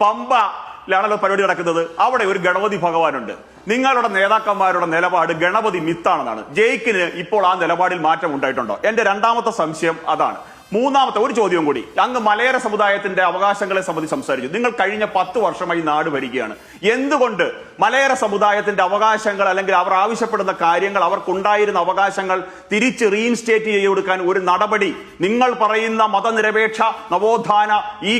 പമ്പയിലാണല്ലോ പരിപാടി നടക്കുന്നത്. അവിടെ ഒരു ഗണപതി ഭഗവാനുണ്ട്. നിങ്ങളുടെ നേതാക്കന്മാരുടെ നിലപാട് ഗണപതി മിത്താണെന്നാണ്. ജയിക്കിന് ഇപ്പോൾ ആ നിലപാടിൽ മാറ്റം ഉണ്ടായിട്ടുണ്ടോ? എന്റെ രണ്ടാമത്തെ സംശയം അതാണ്. മൂന്നാമത്തെ ഒരു ചോദ്യം കൂടി. അങ്ങ് മലയര സമുദായത്തിന്റെ അവകാശങ്ങളെ സംബന്ധിച്ച് സംസാരിച്ചു. നിങ്ങൾ കഴിഞ്ഞ പത്ത് വർഷമായി നാട് ഭരിക്കുകയാണ്. എന്തുകൊണ്ട് മലയര സമുദായത്തിന്റെ അവകാശങ്ങൾ അല്ലെങ്കിൽ അവർ ആവശ്യപ്പെടുന്ന കാര്യങ്ങൾ അവർക്കുണ്ടായിരുന്ന അവകാശങ്ങൾ തിരിച്ച് റീഇൻസ്റ്റേറ്റ് ചെയ്ത് കൊടുക്കാൻ ഒരു നടപടി നിങ്ങൾ പറയുന്ന മതനിരപേക്ഷ നവോത്ഥാന ഈ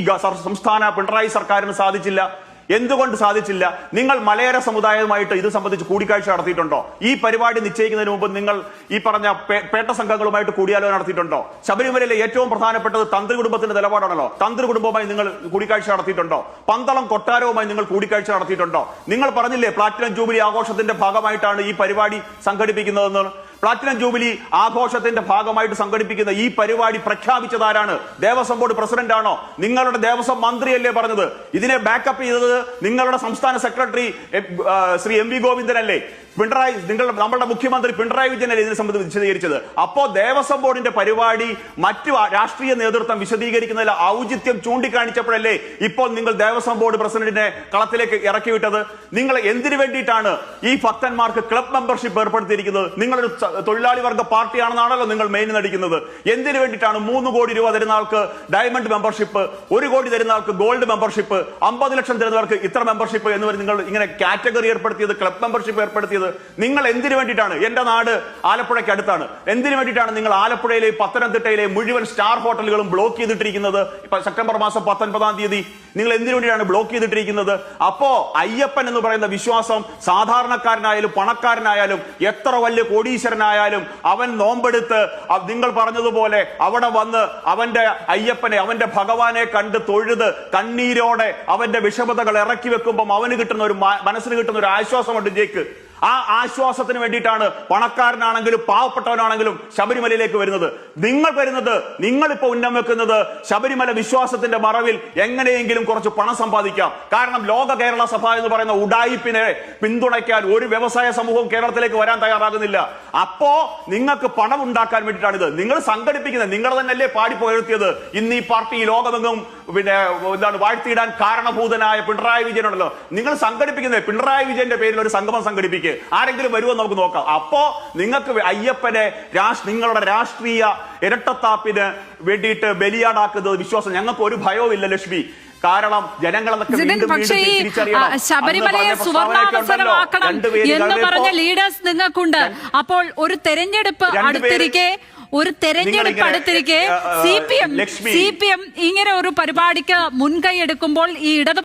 സംസ്ഥാന പിണറായി സർക്കാരിന് സാധിച്ചില്ല? എന്തുകൊണ്ട് സാധിച്ചില്ല? നിങ്ങൾ മലയര സമുദായവുമായിട്ട് ഇത് സംബന്ധിച്ച് കൂടിക്കാഴ്ച നടത്തിയിട്ടുണ്ടോ? ഈ പരിപാടി നിശ്ചയിക്കുന്നതിന് മുമ്പ് നിങ്ങൾ ഈ പറഞ്ഞ പേട്ട സംഘങ്ങളുമായിട്ട് കൂടിയാലോചന നടത്തിയിട്ടുണ്ടോ? ശബരിമലയിലെ ഏറ്റവും പ്രധാനപ്പെട്ടത് തന്ത്രി കുടുംബത്തിന്റെ നിലപാടാണല്ലോ. തന്ത്രി കുടുംബവുമായി നിങ്ങൾ കൂടിക്കാഴ്ച നടത്തിയിട്ടുണ്ടോ? പന്തളം കൊട്ടാരവുമായി നിങ്ങൾ കൂടിക്കാഴ്ച നടത്തിയിട്ടുണ്ടോ? നിങ്ങൾ പറഞ്ഞില്ലേ പ്ലാറ്റിനം ജൂബിലി ആഘോഷത്തിന്റെ ഭാഗമായിട്ടാണ് ഈ പരിപാടി സംഘടിപ്പിക്കുന്നതെന്ന്? പ്ലാറ്റിനം ജൂബിലി ആഘോഷത്തിന്റെ ഭാഗമായിട്ട് സംഘടിപ്പിക്കുന്ന ഈ പരിപാടി പ്രഖ്യാപിച്ചതാരാണ്? ദേവസ്വം ബോർഡ് പ്രസിഡന്റ് ആണോ നിങ്ങളുടെ ദേവസ്വം മന്ത്രിയല്ലേ പറഞ്ഞത്? ഇതിനെ ബാക്കപ്പ് ചെയ്തത് നിങ്ങളുടെ സംസ്ഥാന സെക്രട്ടറി ശ്രീ എം വി ഗോവിന്ദനല്ലേ? പിണറായി നിങ്ങളുടെ നമ്മുടെ മുഖ്യമന്ത്രി പിണറായി വിജയനല്ലേ ഇതിനെ സംബന്ധിച്ച് വിശദീകരിച്ചത്? അപ്പോ ദേവസ്വം ബോർഡിന്റെ പരിപാടി മറ്റു രാഷ്ട്രീയ നേതൃത്വം വിശദീകരിക്കുന്നതിൽ ഔചിത്യം ചൂണ്ടിക്കാണിച്ചപ്പോഴല്ലേ ഇപ്പോൾ നിങ്ങൾ ദേവസ്വം ബോർഡ് പ്രസിഡന്റിനെ കളത്തിലേക്ക് ഇറക്കിവിട്ടത്? നിങ്ങൾ എന്തിനു വേണ്ടിയിട്ടാണ് ഈ ഭക്തന്മാർക്ക് ക്ലബ് മെമ്പർഷിപ്പ് ഏർപ്പെടുത്തിയിരിക്കുന്നത്? നിങ്ങളൊരു തൊഴിലാളി വർഗ പാർട്ടിയാണെന്നാണല്ലോ നിങ്ങൾ മെയിൻ നടിക്കുന്നത്. എന്തിനു വേണ്ടിയിട്ടാണ് മൂന്ന് കോടി രൂപ തരുന്ന ആൾക്ക് ഡയമണ്ട് മെമ്പർഷിപ്പ് ഒരു കോടി തരുന്ന ആൾക്ക് ഗോൾഡ് മെമ്പർഷിപ്പ് അമ്പത് ലക്ഷം തരുന്നവർക്ക് ഇത്ര മെമ്പർഷിപ്പ് എന്ന് നിങ്ങൾ ഇങ്ങനെ കാറ്റഗറി ഏർപ്പെടുത്തിയത് ക്ലബ് മെമ്പർഷിപ്പ് ഏർപ്പെടുത്തിയത്. നിങ്ങൾ എന്തിനു വേണ്ടിയിട്ടാണ്? എന്റെ നാട് ആലപ്പുഴയ്ക്ക് അടുത്താണ്. എന്തിനു വേണ്ടിയിട്ടാണ് നിങ്ങൾ ആലപ്പുഴയിലെ പത്തനംതിട്ടയിലെ മുഴുവൻ സ്റ്റാർ ഹോട്ടലുകളും ബ്ലോക്ക് ചെയ്തിട്ടിരിക്കുന്നത്? ഇപ്പൊ സെപ്റ്റംബർ മാസം പത്തൊൻപതാം തീയതി നിങ്ങൾ എന്തിനു വേണ്ടിയാണ് ബ്ലോക്ക് ചെയ്തിട്ടിരിക്കുന്നത്? അപ്പോ അയ്യപ്പൻ എന്ന് പറയുന്ന വിശ്വാസം സാധാരണക്കാരനായാലും പണക്കാരനായാലും എത്ര വലിയ കോടീശ്വരനായാലും അവൻ നോമ്പെടുത്ത് നിങ്ങൾ പറഞ്ഞതുപോലെ അവിടെ വന്ന് അവന്റെ അയ്യപ്പനെ അവന്റെ ഭഗവാനെ കണ്ട് തൊഴുത് കണ്ണീരോടെ അവന്റെ വിഷമതകൾ ഇറക്കി വെക്കുമ്പോൾ അവന് കിട്ടുന്ന ഒരു മനസ്സിന് കിട്ടുന്ന ഒരു ആശ്വാസമുണ്ട് ജേക്ക് ആ ആശ്വാസത്തിന് വേണ്ടിയിട്ടാണ് പണക്കാരനാണെങ്കിലും പാവപ്പെട്ടവനാണെങ്കിലും ശബരിമലയിലേക്ക് വരുന്നത്. നിങ്ങൾ വരുന്നത് നിങ്ങളിപ്പോ ഉന്നം വെക്കുന്നത് ശബരിമല വിശ്വാസത്തിന്റെ മറവിൽ എങ്ങനെയെങ്കിലും കുറച്ച് പണം സമ്പാദിക്കാം. കാരണം ലോക കേരള സഭ എന്ന് പറയുന്ന ഉഡായിപ്പിനെ പിന്തുണയ്ക്കാൻ ഒരു വ്യവസായ സമൂഹം കേരളത്തിലേക്ക് വരാൻ തയ്യാറാകുന്നില്ല. അപ്പോ നിങ്ങൾക്ക് പണം ഉണ്ടാക്കാൻ വേണ്ടിയിട്ടാണ് ഇത് നിങ്ങൾ സംഘടിപ്പിക്കുന്നത് നിങ്ങൾ തന്നെയല്ലേ പാടി പുകഴ്ത്തിയത് ഇന്ന് ഈ പാർട്ടി ലോകമെങ്ങും പിന്നെ എന്താണ് വാഴ്ത്തിയിടാൻ കാരണഭൂതനായ പിണറായി വിജയൻ ഉണ്ടല്ലോ. നിങ്ങൾ സംഘടിപ്പിക്കുന്നത് പിണറായി വിജയന്റെ പേരിൽ ഒരു സംഗമം സംഘടിപ്പിക്കുക ആരെങ്കിലും വരുമോ നമുക്ക് നോക്കാം. അപ്പോ നിങ്ങൾക്ക് അയ്യപ്പനെ നിങ്ങളുടെ രാഷ്ട്രീയ ഇരട്ടത്താപ്പിന് വേണ്ടിയിട്ട് ബലിയാടാക്കുന്നത് വിശ്വാസം. ഞങ്ങൾക്ക് ഒരു ഭയവും ഇല്ല ലക്ഷ്മി. കാരണം ജനങ്ങളെന്നൊക്കെ ശബരിമലയെ പറഞ്ഞ പ്രസ്താവനയൊക്കെ ഉണ്ടല്ലോ. സുവർണാവസരമാക്കണം എന്ന് പറഞ്ഞ ലീഡേഴ്സ് നിങ്ങൾക്കുണ്ട്. അപ്പോൾ ഒരു തെരഞ്ഞെടുപ്പ് അടുത്തിരിക്കെ ഒരു തെരഞ്ഞെടുപ്പ് അടുത്തിരിക്കെ C P M C P M ഇങ്ങനെ ഒരു പരിപാടിക്ക് മുൻകൈ എടുക്കുമ്പോൾ ഈ ഇടത്